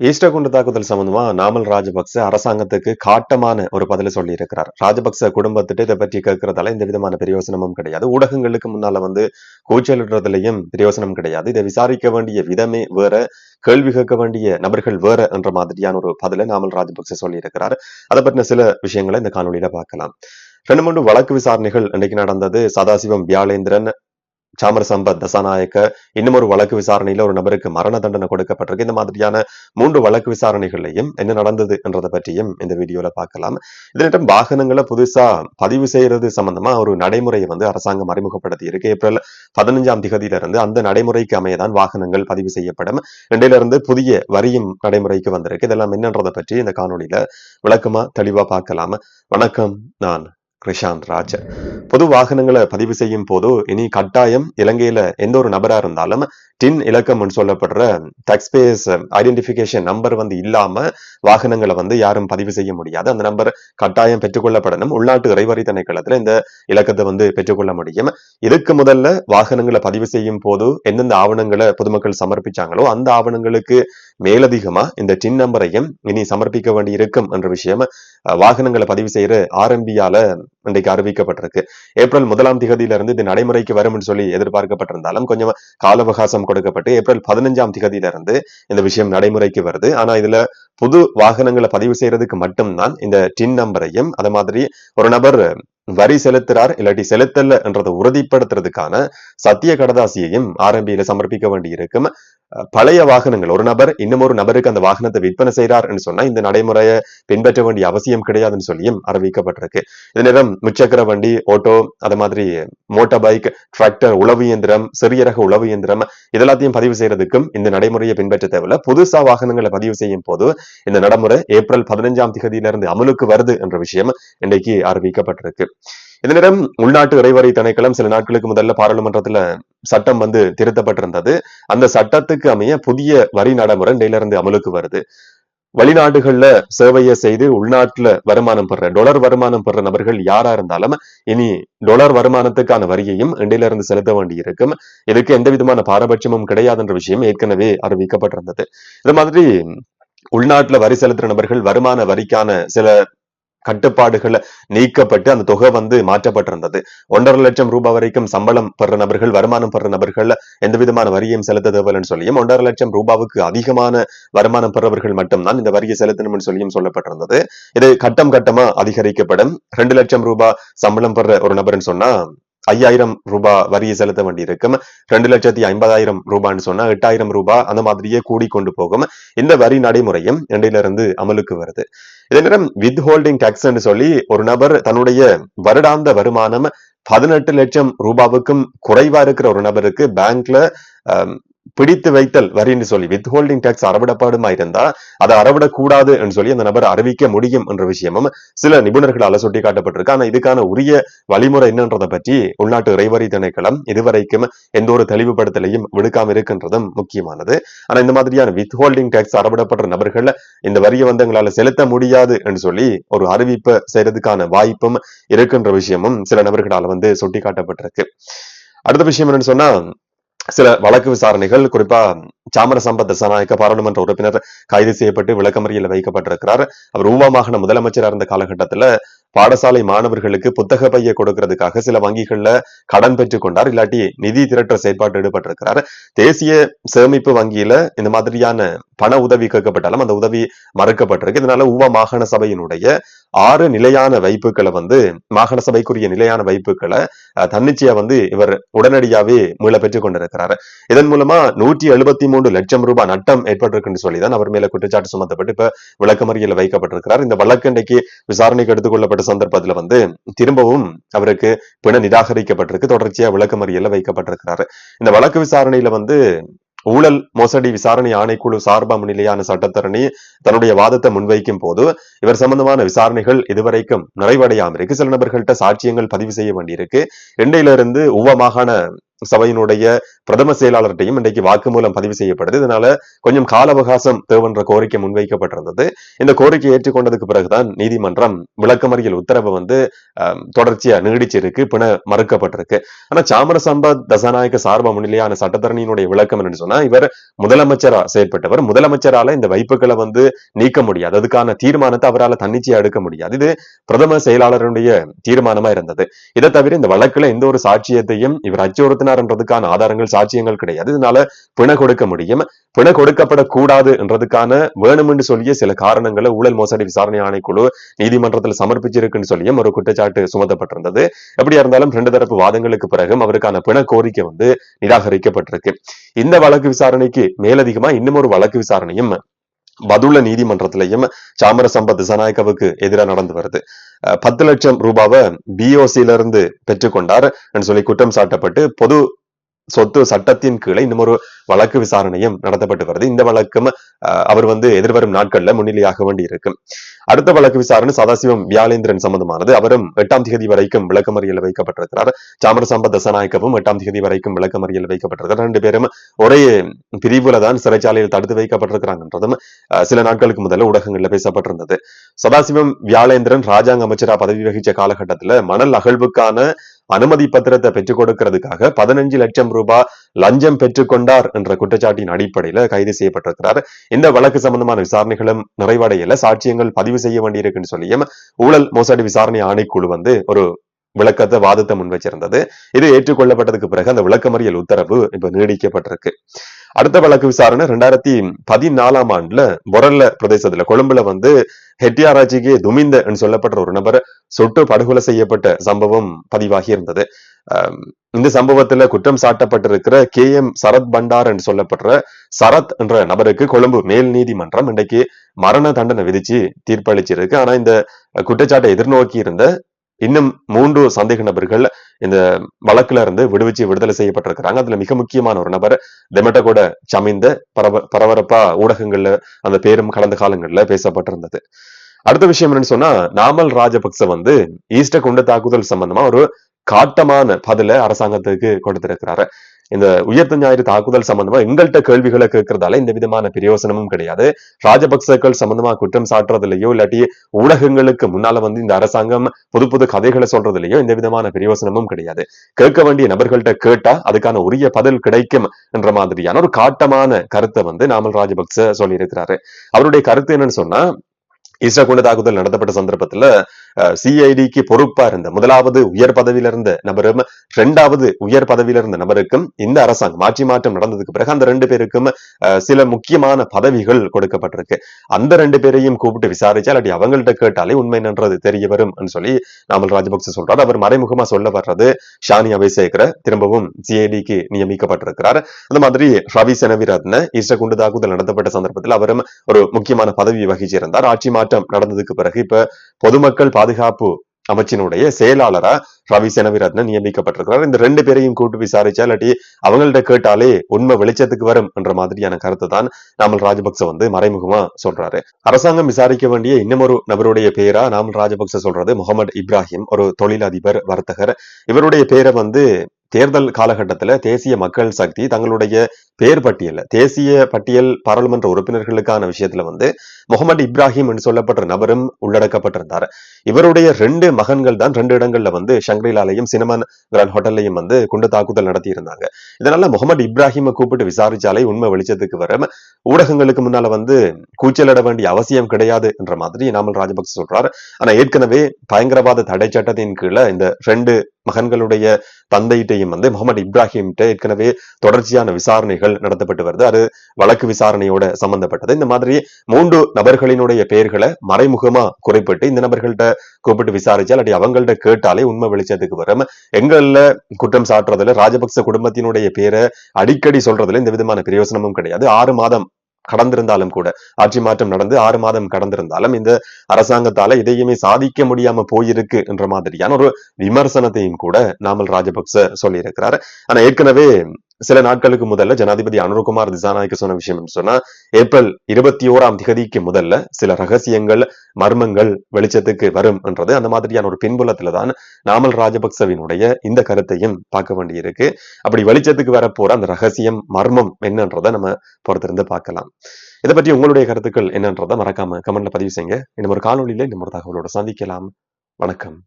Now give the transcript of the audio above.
Easter குண்டு தாக்குதல் சம்பந்தமா நாமல் ராஜபக்ச அரசாங்கத்துக்கு காட்டமான ஒரு பதில சொல்லி இருக்கிறார் ராஜபக்ச குடும்பத்திட்ட இதை பற்றி கேட்கறதால இந்த விதமான பிரயோசனமும் கிடையாது. ஊடகங்களுக்கு முன்னால வந்து கூச்சலிடுறதுலயும் பிரயோசனம் கிடையாது. இதை விசாரிக்க வேண்டிய விதமே வேற கேள்வி கேட்க வேண்டிய நபர்கள் வேற என்ற மாதிரியான ஒரு பதில நாமல் ராஜபக்ச சொல்லி இருக்கிறார் அதை பற்றின சில விஷயங்களை இந்த காணொலியில பார்க்கலாம். ரெண்டு மூன்று வழக்கு விசாரணைகள் இன்னைக்கு நடந்தது. சதாசிவம் வியாழேந்திரன் சாமரசம்பத் தசாநாயக்க இன்னும் ஒரு வழக்கு விசாரணையில ஒரு நபருக்கு மரண தண்டனை கொடுக்கப்பட்டிருக்கு. இந்த மாதிரியான மூன்று வழக்கு விசாரணைகள்லையும் என்ன நடந்தது என்றதை பற்றியும் இந்த வீடியோல பார்க்கலாம். இதனிடம் வாகனங்களை புதுசா பதிவு செய்யறது சம்பந்தமா ஒரு நடைமுறையை வந்து அரசாங்கம் அறிமுகப்படுத்தி இருக்கு. ஏப்ரல் பதினஞ்சாம் திகதியில இருந்து அந்த நடைமுறைக்கு அமையதான் வாகனங்கள் பதிவு செய்யப்படும். ரெண்டில இருந்து புதிய வரியும் நடைமுறைக்கு வந்திருக்கு. இதெல்லாம் என்னன்றதை பற்றி இந்த காணொலியில விளக்கமா தெளிவா பார்க்கலாம். வணக்கம் நான் கிருஷாந்த் ராஜ். பொது வாகனங்களை பதிவு செய்யும் போது இனி கட்டாயம் இலங்கையில எந்த ஒரு நபரா இருந்தாலும் டின் இலக்கம் சொல்லப்படுற டேக்ஸ்பேஸ் ஐடென்டிபிகேஷன் நம்பர் வந்து இல்லாம வாகனங்களை வந்து யாரும் பதிவு செய்ய முடியாது. அந்த நம்பர் கட்டாயம் பெற்றுக்கொள்ளப்படணும். உள்நாட்டு இறைவரி திணைக்களத்துல இந்த இலக்கத்தை வந்து பெற்றுக்கொள்ள முடியும். இதுக்கு முதல்ல வாகனங்களை பதிவு செய்யும் போது எந்தெந்த ஆவணங்களை பொதுமக்கள் சமர்ப்பிச்சாங்களோ அந்த ஆவணங்களுக்கு மேலதிகமா இந்த டின் நம்பரையும் இனி சமர்ப்பிக்க வேண்டி இருக்கும் என்ற விஷயம் வாகனங்களை பதிவு செய்யற ஆர்எம்பியால இன்றைக்கு அறிவிக்கப்பட்டிருக்கு. ஏப்ரல் முதலாம் திகதியில இருந்து இது நடைமுறைக்கு வரும்னு சொல்லி எதிர்பார்க்கப்பட்டிருந்தாலும் கொஞ்சம் கால அவகாசம் கொடுக்கப்பட்டு ஏப்ரல் பதினஞ்சாம் திகதியில இருந்து இந்த விஷயம் நடைமுறைக்கு வருது. ஆனா இதுல புது வாகனங்களை பதிவு செய்யறதுக்கு மட்டும்தான் இந்த டின் நம்பரையும் அது மாதிரி ஒரு நபர் வரி செலுத்துறார் இல்லாட்டி செலுத்தல என்றதை உறுதிப்படுத்துறதுக்கான சத்திய கடதாசியையும் ஆர்எம்பியில சமர்ப்பிக்க வேண்டி இருக்கும் பழைய வாகனங்கள் ஒரு நபர் இன்னும் ஒரு நபருக்கு அந்த வாகனத்தை விற்பனை செய்றார் சொன்னா இந்த நடைமுறையை பின்பற்ற வேண்டிய அவசியம் கிடையாதுன்னு சொல்லியும் அறிவிக்கப்பட்டிருக்கு. இது நேரம் முச்சக்கர வண்டி ஓட்டோ அது மாதிரி மோட்டார் பைக் டிராக்டர் உழவு இயந்திரம் சிறிய ரக உழவு இயந்திரம் இதெல்லாத்தையும் பதிவு செய்யறதுக்கும் இந்த நடைமுறையை பின்பற்ற தேவையில்ல. புதுசா வாகனங்களை பதிவு செய்யும் போது இந்த நடைமுறை ஏப்ரல் பதினஞ்சாம் திகதியிலிருந்து அமலுக்கு வருது என்ற விஷயம் இன்றைக்கு அறிவிக்கப்பட்டிருக்கு. இந்த நேரம் உள்நாட்டு இறைவரை திணைக்களம் சில நாட்களுக்கு முதல்ல பாராளுமன்றத்துல சட்டம் வந்து திருத்தப்பட்டிருந்தது. அந்த சட்டத்துக்கு அமைய புதிய வரி நடைமுறை இருந்து அமலுக்கு வருது. வெளிநாடுகள்ல சேவையை செய்து உள்நாட்டுல வருமானம் பெற டொலர் வருமானம் பெற நபர்கள் யாரா இருந்தாலும் இனி டொலர் வருமானத்துக்கான வரியையும் இண்டையில இருந்து செலுத்த வேண்டி இருக்கும் இதுக்கு எந்த விதமான பாரபட்சமும் கிடையாதுன்ற விஷயம் ஏற்கனவே அறிவிக்கப்பட்டிருந்தது. இது மாதிரி உள்நாட்டுல வரி செலுத்துற நபர்கள் வருமான வரிக்கான சில கட்டுப்பாடுகள் நீக்கப்பட்டு அந்த தொகை வந்து மாற்றப்பட்டிருந்தது. ஒன்றரை லட்சம் ரூபாய் வரைக்கும் சம்பளம் பெற நபர்கள் வருமானம் பெற நபர்கள் எந்த விதமான வரியையும் செலுத்த தேவையில்லைன்னு சொல்லியும் ஒன்றரை லட்சம் ரூபாவுக்கு அதிகமான வருமானம் பெறவர்கள் மட்டும்தான் இந்த வரியை செலுத்தணும்னு சொல்லியும் சொல்லப்பட்டிருந்தது. இது கட்டம் கட்டமா அதிகரிக்கப்படும். ரெண்டு லட்சம் ரூபாய் சம்பளம் பெற ஒரு நபர்னு சொன்னா ஐயாயிரம் ரூபாய் வரியை செலுத்த வேண்டி இருக்கும் ரெண்டு லட்சத்தி ஐம்பதாயிரம் ரூபான்னு சொன்னா எட்டாயிரம் ரூபாய் அந்த மாதிரியே கூடி கொண்டு போகும். இந்த வரி நடைமுறையும் இடையில அமலுக்கு வருது. இதே நேரம் வித் ஹோல்டிங் டாக்ஸ் சொல்லி ஒரு நபர் தன்னுடைய வருடாந்த வருமானம் பதினெட்டு லட்சம் ரூபாவுக்கும் குறைவா இருக்கிற ஒரு நபருக்கு பேங்க்ல பிடித்து வைத்தல் வரின்னு சொல்லி வித் ஹோல்டிங் டேக்ஸ் அறவிடப்பாடுமா இருந்தா அதை அறவிடக்கூடாது என்று சொல்லி அந்த நபர் அறிவிக்க முடியும் என்ற விஷயமும் சில நிபுணர்களால சுட்டி காட்டப்பட்டிருக்கு ஆனா இதுக்கான உரிய வழிமுறை என்னன்றதை பற்றி உள்நாட்டு இறைவரி திணைக்களம் இதுவரைக்கும் எந்த ஒரு தெளிவுபடுத்தலையும் விடுக்காம இருக்கின்றதும் முக்கியமானது. ஆனா இந்த மாதிரியான வித் ஹோல்டிங் டேக்ஸ் அறவிடப்படுற நபர்கள் இந்த வரியை வந்து எங்களால செலுத்த முடியாது என்று சொல்லி ஒரு அறிவிப்பை செய்யறதுக்கான வாய்ப்பும் இருக்குன்ற விஷயமும் சில நபர்களால வந்து சுட்டி காட்டப்பட்டிருக்கு அடுத்த விஷயம் என்னன்னு சொன்னா சில வழக்கு விசாரணைகள் குறிப்பா சாமர சம்பத் பாராளுமன்ற உறுப்பினர் கைது செய்யப்பட்டு விளக்கமறியல் வைக்கப்பட்டிருக்கிறார். அவர் ஊவா மாகாண முதலமைச்சராக இருந்த காலகட்டத்துல பாடசாலை மாணவர்களுக்கு புத்தக பைய கொடுக்கறதுக்காக சில வங்கிகள்ல கடன் பெற்றுக் கொண்டார். இல்லாட்டி நிதி திரட்டுற செயற்பாட்டு ஈடுபட்டிருக்கிறார். தேசிய சேமிப்பு வங்கியில இந்த மாதிரியான பண உதவி கேட்கப்பட்டாலும் அந்த உதவி மறுக்கப்பட்டிருக்கு. இதனால ஊவா மாகாண சபையினுடைய ஆறு நிலையான வைப்புகளை வந்து மாகாண சபைக்குரிய நிலையான வைப்புகளை தன்னிச்சையா வந்து இவர் உடனடியாவே மீள பெற்றுக் கொண்டிருக்கிறார். இதன் மூலமா நூற்றி எழுபத்தி மூன்று லட்சம் ரூபாய் நட்டம் ஏற்பட்டிருக்குன்னு சொல்லிதான் அவர் மேல குற்றச்சாட்டு சுமத்தப்பட்டு இப்ப விளக்கமறியல வைக்கப்பட்டிருக்கிறார். இந்த வழக்கு இன்றைக்கு விசாரணைக்கு எடுத்துக்கொள்ளப்பட்ட சந்தர்ப்பத்துல வந்து திரும்பவும் அவருக்கு பிண நிராகரிக்கப்பட்டிருக்கு. தொடர்ச்சியா விளக்கமறியல வைக்கப்பட்டிருக்கிறாரு. இந்த வழக்கு விசாரணையில வந்து ஊழல் மோசடி விசாரணை ஆணைக்குழு சார்பா முன்னிலையான சட்டத்தரணி தன்னுடைய வாதத்தை முன்வைக்கும் போது இவர் சம்பந்தமான விசாரணைகள் இதுவரைக்கும் நிறைவடையாம இருக்கு. சில நபர்கள்ட்ட சாட்சியங்கள் பதிவு செய்ய வேண்டியிருக்கு. இண்டையிலிருந்து உவ மாகாண சபையினுடைய பிரதம செயலாளர்கிட்டையும் இன்றைக்கு வாக்குமூலம் பதிவு செய்யப்படுது. இதனால கொஞ்சம் கால அவகாசம் தேவைன்ற கோரிக்கை முன்வைக்கப்பட்டிருந்தது. இந்த கோரிக்கை ஏற்றுக்கொண்டதுக்கு பிறகுதான் நீதிமன்றம் விளக்கமறியல் உத்தரவு வந்து தொடர்ச்சியா நீடிச்சிருக்கு பின மறுக்கப்பட்டிருக்கு. ஆனா சாமர தசாநாயக தசநாயக சார்ப முன்னிலையான சட்டத்தரணியினுடைய விளக்கம் என்னன்னு சொன்னா இவர் முதலமைச்சரா செயற்பட்டவர். முதலமைச்சரால இந்த வைப்புகளை வந்து நீக்க முடியாது. அதுக்கான தீர்மானத்தை அவரால் தன்னிச்சையா எடுக்க முடியாது. இது பிரதம செயலாளருடைய தீர்மானமா இருந்தது. இதை தவிர இந்த வழக்குல எந்த ஒரு சாட்சியத்தையும் இவர் அச்சுறுத்தின அச்சுறுத்தினார்ன்றதுக்கான ஆதாரங்கள் சாட்சியங்கள் கிடையாது. இதனால பிண கொடுக்க முடியும். பிண கொடுக்கப்படக்கூடாது என்றதுக்கான வேணுமென்று சொல்லிய சில காரணங்களை ஊழல் மோசடி விசாரணை ஆணைக்குழு நீதிமன்றத்தில் சமர்ப்பிச்சிருக்குன்னு சொல்லியும் ஒரு குற்றச்சாட்டு சுமத்தப்பட்டிருந்தது. எப்படியா இருந்தாலும் ரெண்டு தரப்பு வாதங்களுக்கு பிறகும் அவருக்கான பிண கோரிக்கை வந்து நிராகரிக்கப்பட்டிருக்கு. இந்த வழக்கு விசாரணைக்கு மேலதிகமா இன்னும் ஒரு வழக்கு விசாரணையும் பதுள நீதிமன்றத்திலையும் சாமர சம்பத் திசாநாயக்கவுக்கு எதிராக நடந்து வருது. பத்து லட்சம் ரூபாவை பிஓசியில இருந்து பெற்றுக்கொண்டார். என்று சொல்லி குற்றம் சாட்டப்பட்டு பொது சொத்து சட்டத்தின் கீழே இன்னும் ஒரு வழக்கு விசாரணையும் நடத்தப்பட்டு வருது. இந்த வழக்கும் அவர் வந்து எதிர்வரும் நாட்கள்ல முன்னிலையாக வேண்டி இருக்கும் அடுத்த வழக்கு விசாரணை சதாசிவம் வியாழேந்திரன் சம்பந்தமானது. அவரும் எட்டாம் தேதி வரைக்கும் விளக்கமறியல் வைக்கப்பட்டிருக்கிறார். சாமரசம்ப தசநாயக்கவும் எட்டாம் தேதி வரைக்கும் விளக்கமறியல் வைக்கப்பட்டிருக்கிறார். ரெண்டு பேரும் ஒரே பிரிவுல தான் சிறைச்சாலையில் தடுத்து வைக்கப்பட்டிருக்கிறாங்கன்றதும் சில நாட்களுக்கு முதல்ல ஊடகங்கள்ல பேசப்பட்டிருந்தது. சதாசிவம் வியாழேந்திரன் ராஜாங்க அமைச்சரா பதவி வகிச்ச காலகட்டத்துல மணல் அகழ்வுக்கான அனுமதி பத்திரத்தை பெற்றுக் கொடுக்கிறதுக்காக பதினஞ்சு லட்சம் ரூபாய் லஞ்சம் பெற்றுக்கொண்டார் என்ற குற்றச்சாட்டின் அடிப்படையில கைது செய்யப்பட்டிருக்கிறார். இந்த வழக்கு சம்பந்தமான விசாரணைகளும் நிறைவடையல. சாட்சியங்கள் பதிவு செய்ய வேண்டியிருக்குன்னு சொல்லியும் ஊழல் மோசடி விசாரணை ஆணைக்குழு வந்து ஒரு விளக்கத்தை வாதத்தை முன் வச்சிருந்தது இது ஏற்றுக்கொள்ளப்பட்டதுக்கு பிறகு அந்த விளக்கமறியல் உத்தரவு இப்ப நீடிக்கப்பட்டிருக்கு. அடுத்த வழக்கு விசாரணை ரெண்டாயிரத்தி பதினாலாம் ஆண்டுல பொரல்ல பிரதேசத்துல. கொழும்புல வந்து ஹெட்டியாராஜிக்கு துமிந்த என்று சொல்லப்பட்ட ஒரு நபர் சுட்டு படுகொலை செய்யப்பட்ட சம்பவம் பதிவாகி இருந்தது. இந்த சம்பவத்துல குற்றம் சாட்டப்பட்டிருக்கிற கே எம் சரத் பண்டார் என்று சொல்லப்படுற சரத் என்ற நபருக்கு கொழும்பு மேல் நீதிமன்றம் இன்றைக்கு மரண தண்டனை விதிச்சு தீர்ப்பளிச்சிருக்கு. ஆனா இந்த குற்றச்சாட்டை எதிர்நோக்கி இருந்த இன்னும் மூன்று சந்தேக நபர்கள் இந்த வழக்குல இருந்து விடுவிச்சு விடுதலை செய்யப்பட்டிருக்கிறாங்க. அதுல மிக முக்கியமான ஒரு நபர் தெமட்டகோட சமைந்த பரப பரபரப்பா ஊடகங்கள்ல அந்த பேரும் கடந்த காலங்கள்ல பேசப்பட்டிருந்தது. அடுத்த விஷயம் என்னன்னு சொன்னா நாமல் ராஜபக்ச வந்து ஈஸ்டர் குண்டு தாக்குதல் சம்பந்தமா ஒரு காட்டமான பதில அரசாங்கத்துக்கு கொடுத்திருக்கிறாரு. இந்த உயர்த்த ஞாயிறு தாக்குதல் சம்பந்தமா எங்கள்கிட்ட கேள்விகளை கேட்கறதால இந்த விதமான பிரயோசனமும் கிடையாது. ராஜபக்சர்கள் சம்பந்தமா குற்றம் சாட்டுறதுலயோ இல்லாட்டி ஊடகங்களுக்கு முன்னால வந்து இந்த அரசாங்கம் புது புது கதைகளை சொல்றதுலயோ இந்த விதமான பிரயோசனமும் கிடையாது. கேட்க வேண்டிய நபர்கள்ட்ட கேட்டா அதுக்கான உரிய பதில் கிடைக்கும் என்ற மாதிரியான ஒரு காட்டமான கருத்தை வந்து நாமல் ராஜபக்ச சொல்லியிருக்கிறாரு. அவருடைய கருத்து என்னன்னு சொன்னா ஈஸ்டர் குண்டு தாக்குதல் நடத்தப்பட்ட சந்தர்ப்பத்துல சிஐடிக்கு பொறுப்பா இருந்த முதலாவது உயர் பதவியில இருந்த நபரும் இரண்டாவது உயர் பதவியில இருந்த நபருக்கும் இந்த அரசாங்கம் ஆட்சி மாற்றம் நடந்ததுக்கு பிறகு அந்த ரெண்டு பேருக்கும் சில முக்கியமான பதவிகள் கொடுக்கப்பட்டிருக்கு. அந்த ரெண்டு பேரையும் கூப்பிட்டு விசாரிச்சா இல்லாட்டி அவங்கள்ட்ட கேட்டாலே உண்மை நன்றது தெரிய வரும் சொல்லி நாமல் ராஜபக்ச சொல்றாரு. அவர் மறைமுகமா சொல்ல வர்றது ஷானி அபிஷேகர திரும்பவும் சிஐடிக்கு நியமிக்கப்பட்டிருக்கிறார். அந்த மாதிரி ரவி செனவிரத்ன ஈஸ்டர் குண்டு தாக்குதல் நடத்தப்பட்ட சந்தர்ப்பத்தில் அவரும் ஒரு முக்கியமான பதவி வகிச்சிருந்தார். ஆட்சி மாற்றம் நடந்ததுக்கு பிறகு இப்ப பொதுமக்கள் பாதுகாப்பு அமைச்சினுடைய செயலாளரா ரவி செனவிரத்னன் நியமிக்கப்பட்டிருக்கிறார். இந்த ரெண்டு பேரையும் கூட்டு விசாரிச்சா இல்லாட்டி அவங்கள்ட்ட கேட்டாலே உண்மை வெளிச்சத்துக்கு வரும் என்ற மாதிரியான கருத்தை தான் நாமல் ராஜபக்ச வந்து மறைமுகமா சொல்றாரு. அரசாங்கம் விசாரிக்க வேண்டிய இன்னமொரு நபருடைய பெயரா நாமல் ராஜபக்ச சொல்றது முகமது இப்ராஹிம் ஒரு தொழிலதிபர் வர்த்தகர். இவருடைய பெயரை வந்து தேர்தல் காலகட்டத்துல தேசிய மக்கள் சக்தி தங்களுடைய பேர் பட்டியல்ல தேசிய பட்டியல் பாராளுமன்ற உறுப்பினர்களுக்கான விஷயத்துல வந்து முகமது இப்ராஹிம் என்று சொல்லப்பட்ட நபரும் உள்ளடக்கப்பட்டிருந்தார். இவருடைய ரெண்டு மகன்கள் தான் ரெண்டு இடங்கள்ல வந்து ஷங்க்ரிலாலையும் சினிமா கிராண்ட் ஹோட்டல்லையும் வந்து குண்டு தாக்குதல் நடத்தியிருந்தாங்க. இதனால முகமது இப்ராஹிமை கூப்பிட்டு விசாரிச்சாலே உண்மை வெளிச்சத்துக்கு வரும். ஊடகங்களுக்கு முன்னால வந்து கூச்சலிட வேண்டிய அவசியம் கிடையாது என்ற மாதிரி நாமல் ராஜபக்ச சொல்றார். ஆனா ஏற்கனவே பயங்கரவாத தடை சட்டத்தின் கீழே இந்த ரெண்டு மகன்களுடைய தந்தையிட்டையும் வந்து முகமது இப்ராஹிம்கிட்ட ஏற்கனவே தொடர்ச்சியான விசாரணைகள் விசாரணைகள் நடத்தப்பட்டு வருது. அது வழக்கு விசாரணையோட சம்பந்தப்பட்டது. இந்த மாதிரி மூன்று நபர்களினுடைய பெயர்களை மறைமுகமா குறிப்பிட்டு இந்த நபர்கள்ட்ட கூப்பிட்டு விசாரிச்சா இல்லாட்டி அவங்கள்ட்ட கேட்டாலே உண்மை வெளிச்சத்துக்கு வரும். எங்கள்ல குற்றம் சாட்டுறதுல ராஜபக்ச குடும்பத்தினுடைய பேரை அடிக்கடி சொல்றதுல இந்த விதமான பிரயோசனமும் கிடையாது. ஆறு மாதம் கடந்திருந்தாலும் கூட ஆட்சி மாற்றம் நடந்து ஆறு மாதம் கடந்திருந்தாலும் இந்த அரசாங்கத்தால இதையுமே சாதிக்க முடியாம போயிருக்கு என்ற மாதிரியான ஒரு விமர்சனத்தையும் கூட நாமல் ராஜபக்ச சொல்லியிருக்கிறார். ஆனா ஏற்கனவே சில நாட்களுக்கு முதல்ல ஜனாதிபதி அனுருகுமார் திசாநாயக்க சொன்ன விஷயம் சொன்னா ஏப்ரல் இருபத்தி ஓராம் திகதிக்கு முதல்ல சில ரகசியங்கள் மர்மங்கள் வெளிச்சத்துக்கு வரும் என்றது அந்த மாதிரியான ஒரு பின்புலத்துல தான் நாமல் ராஜபக்சவினுடைய இந்த கருத்தையும் பார்க்க வேண்டியிருக்கு. அப்படி வெளிச்சத்துக்கு வரப்போற அந்த ரகசியம் மர்மம் என்னன்றதை நம்ம பொறுத்திருந்து பார்க்கலாம். இதை பற்றி உங்களுடைய கருத்துக்கள் என்னன்றதை மறக்காம கமெண்ட்ல பதிவு செய்யுங்க. இன்னும் ஒரு காணொலியில இன்னும் ஒரு தகவலோட சந்திக்கலாம். வணக்கம்.